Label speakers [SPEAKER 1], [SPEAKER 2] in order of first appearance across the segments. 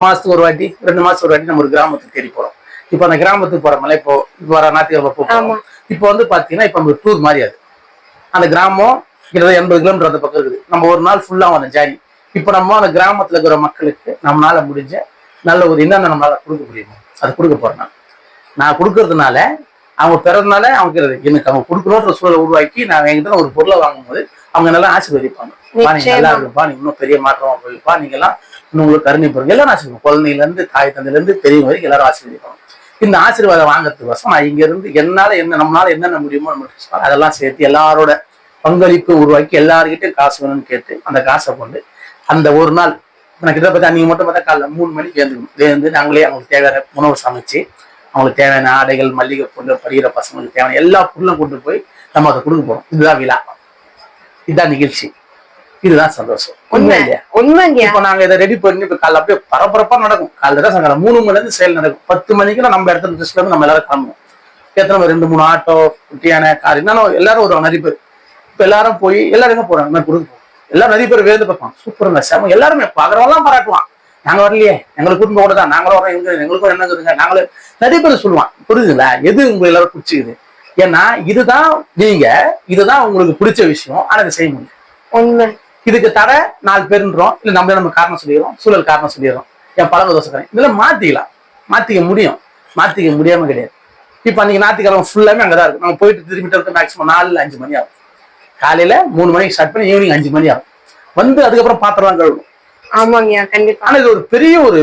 [SPEAKER 1] மாசத்துக்கு ஒரு வாட்டி ரெண்டு மாசத்துக்கு ஒரு வாட்டி நம்ம ஒரு கிராமத்துக்கு தேடி போறோம். இப்போ அந்த கிராமத்துக்கு போறோம்ல இப்போ இப்போ வர ஞாயிற்றுக்கிழமை போறோம். இப்போ வந்து பாத்தீங்கன்னா இப்போ நம்ம டூர் மாதிரி அது. அந்த கிராமம் கிட்டத்தட்ட எண்பது கிலோமீட்டர் அந்த பக்கம் இருக்குது. நம்ம ஒரு நாள் ஃபுல்லா அந்த ஜானி இப்போ நம்ம அந்த கிராமத்துல இருக்கிற மக்களுக்கு நம்மளால முடிஞ்ச நல்ல ஒரு என்னென்ன நம்மளால கொடுக்க முடியுமோ அது கொடுக்க போறேன் நான் நான் கொடுக்கறதுனால அவங்க பிறந்தனால அவங்க எனக்கு அவங்க கொடுக்கணுன்ற சூழலை உருவாக்கி நான் என்கிட்ட ஒரு பொருளை வாங்கும்போது அவங்க நல்லா ஆசீர்வதிப்பாங்க. பா நீங்க நல்லா. இருக்குப்பா நீங்க இன்னும் பெரிய மாற்றமா போயிருப்பா. நீங்க எல்லாம் இன்னும் உங்களுக்கு கருணை போறீங்க எல்லாரும் ஆசீர்வாதம். குழந்தையில இருந்து தாய் தந்தையில இருந்து பெரியவங்க வரைக்கும் எல்லாரும் ஆசீர்வதிப்பாங்க. இந்த ஆசீர்வாதம் வாங்குறதுக்கு வசம் நான் இங்க இருந்து என்னால என்ன நம்மளால என்னென்ன முடியுமோ நம்ம. அதெல்லாம் சேர்த்து எல்லாரோட பங்களிப்பு உருவாக்கி எல்லாருக்கிட்டையும் காசு வேணும்னு கேட்டு அந்த காசை கொண்டு அந்த ஒரு நாள் நான் கிட்ட பார்த்தா நீங்க மட்டும் பார்த்தா காலைல மூணு மணிக்கு எழுந்துக்கணும் எழுந்து நாங்களே அவங்களுக்கு தேவையான உணவு சமைச்சு அவங்களுக்கு தேவையான ஆடைகள் மல்லிகை பொருள் படிக்கிற பசங்களுக்கு தேவையான எல்லா பொருளும் கொண்டு போய் நம்ம அதை கொடுக்க போறோம். இதுதான் விழா. இதுதான் நிகழ்ச்சி. இதுதான் சந்தோஷம். உண்மை
[SPEAKER 2] உண்மை.
[SPEAKER 1] இல்லையா?
[SPEAKER 2] உண்மைங்கய்யா
[SPEAKER 1] இப்போ நாங்க இதை ரெடி பண்ணி இப்போ காலைல அப்படியே பரபரப்பா நடக்கும். காலைல தான் சாயங்காலம் மூணு மணில இருந்து செயல் நடக்கும். பத்து மணிக்கு நம்ம இடத்துல ட்ரெஸ்ல இருந்து நம்ம எல்லாரும் கிளம்புவோம். எத்தனை ரெண்டு மூணு ஆட்டோ குட்டியான கார் என்னன்னு எல்லாரும் வருவாங்க நிறைய பேர். இப்போ எல்லாரும் போய் எல்லாரும் எங்க போறாங்க? நான் கொடுக்க போறோம் எல்லாரும் நிறைய பேர் வேந்து பார்ப்பாங்க. சூப்பருங்க செம. எல்லாருமே பாக்குறவங்களாம் பாராட்டுவான் நாங்க வரலையே. எங்களுக்கு கூட்டு கூட தான். நாங்களும் வரோம். எங்க எங்களுக்கும் என்ன இருக்குதுங்க நாங்களே நிறைய பேர் சொல்லுவான் புரியுதுங்களா? எது உங்க எல்லாரும் பிடிச்சிக்குது ஏன்னா இதுதான் நீங்க இதுதான் உங்களுக்கு பிடிச்ச விஷயம். ஆனா இதை செய்ய முடியும் இதுக்கு தர நாலு பேருன்றோம். இல்ல நம்மளே நம்ம காரணம் சொல்லிடுறோம். சூழல் காரணம் சொல்லிடுறோம். என் பழக தோசைக்காரன் இதெல்லாம் மாத்திக்கலாம். மாத்திக்க முடியும். மாத்திக்க முடியாம கிடையாது. இப்ப அன்னைக்கு ஞாயிற்றுக்கிழமை ஃபுல்லாமே அங்கதான் இருக்கும். நம்ம போயிட்டு திரும்பிட்டு இருக்க மேக்ஸிமம் நாலு அஞ்சு மணி ஆகும். காலையில மூணு மணிக்கு ஸ்டார்ட் பண்ணி ஈவினிங் அஞ்சு மணி ஆகும். வந்து அதுக்கப்புறம் பாத்திரம் கழுவும்
[SPEAKER 2] ஆமாங்கய்யா கண்டிப்பா.
[SPEAKER 1] ஆனா இது ஒரு பெரிய ஒரு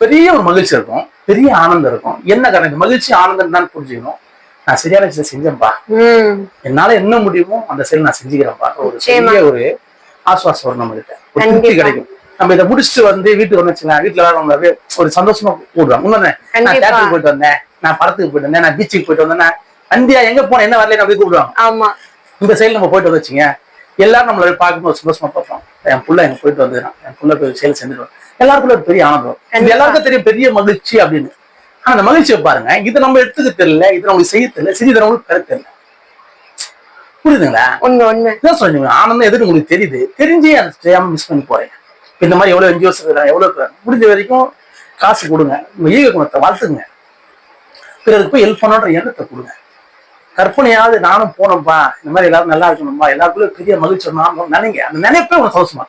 [SPEAKER 1] பெரிய ஒரு மகிழ்ச்சி இருக்கும். பெரிய ஆனந்தம் இருக்கும். என்ன இந்த மகிழ்ச்சி ஆனந்தம் தான் புரிஞ்சுக்கணும். நான் சரியான விஷயம் செஞ்சேன்ப்பா
[SPEAKER 2] உம்
[SPEAKER 1] என்னால என்ன முடியுமோ அந்த செயல் நான் செஞ்சுக்கிறேன்ப்பா ஒரு. பெரிய ஒரு ஆசுவாசம் வரும் நம்ம கிட்ட ஒரு திருப்தி
[SPEAKER 2] கண்டிப்பா.
[SPEAKER 1] கிடைக்கும். நம்ம இதை முடிச்சுட்டு வந்து வீட்டுக்கு வந்து வச்சுக்கலாம் வீட்டுல அப்படியே ஒரு சந்தோஷமா கூடுவாங்க இன்னொன்னு நான் தேட்டருக்கு போயிட்டு வந்தேன் நான் படத்துக்கு போயிட்டு வந்தேன் நான் பீச்சுக்கு போயிட்டு வந்தேன் அந்தியா எங்க போனேன் என்ன வரல அப்படி கூப்பிடுவாங்க.
[SPEAKER 2] ஆமா.
[SPEAKER 1] இந்த சைடுல நம்ம போயிட்டு வந்துச்சுங்க எல்லாரும் நம்மள பார்க்கும்போது சந்தோஷமா பார்ப்போம். என் புள்ள எங்க போயிட்டு வந்துடுறான் என் புள்ள போய் செயல் செஞ்சுருவான் எல்லாருக்குள்ள ஒரு பெரிய ஆனந்தம். எல்லாருக்கும் தெரியும் பெரிய மகிழ்ச்சி அப்படின்னு. ஆனா அந்த மகிழ்ச்சியை பாருங்க. இது நம்ம எடுத்துக்க தெரியல இது நம்மளுக்கு செய்ய தெரியல செஞ்சு தரவங்களுக்கு பெற தெரியல. புரியுதுங்களா?
[SPEAKER 2] உண்மை உண்மை
[SPEAKER 1] இதான் சொல்லுங்க ஆனந்தம் எதுன்னு உங்களுக்கு தெரியுது? தெரிஞ்சே அதை செய்யாம மிஸ் பண்ணி போறேன் இந்த மாதிரி எவ்வளவு என்ஜிஓஸ் இருக்கிறாங்க எவ்வளவு இருக்கிறாங்க முடிஞ்ச வரைக்கும் காசு கொடுங்க. உங்க ஈக குணத்தை வளர்த்துங்க பிறருக்கு போய் ஹெல்ப் பண்ணுன்ற எண்ணத்தை கொடுங்க. கற்பனையாவது நானும் போனோம்ப்பா. இந்த மாதிரி எல்லாரும் நல்லா இருக்கணும்பா எல்லாருக்குள்ள பெரிய மகிழ்ச்சி வரணும் நினைங்க அந்த நினைப்பே உனக்கு சந்தோஷமா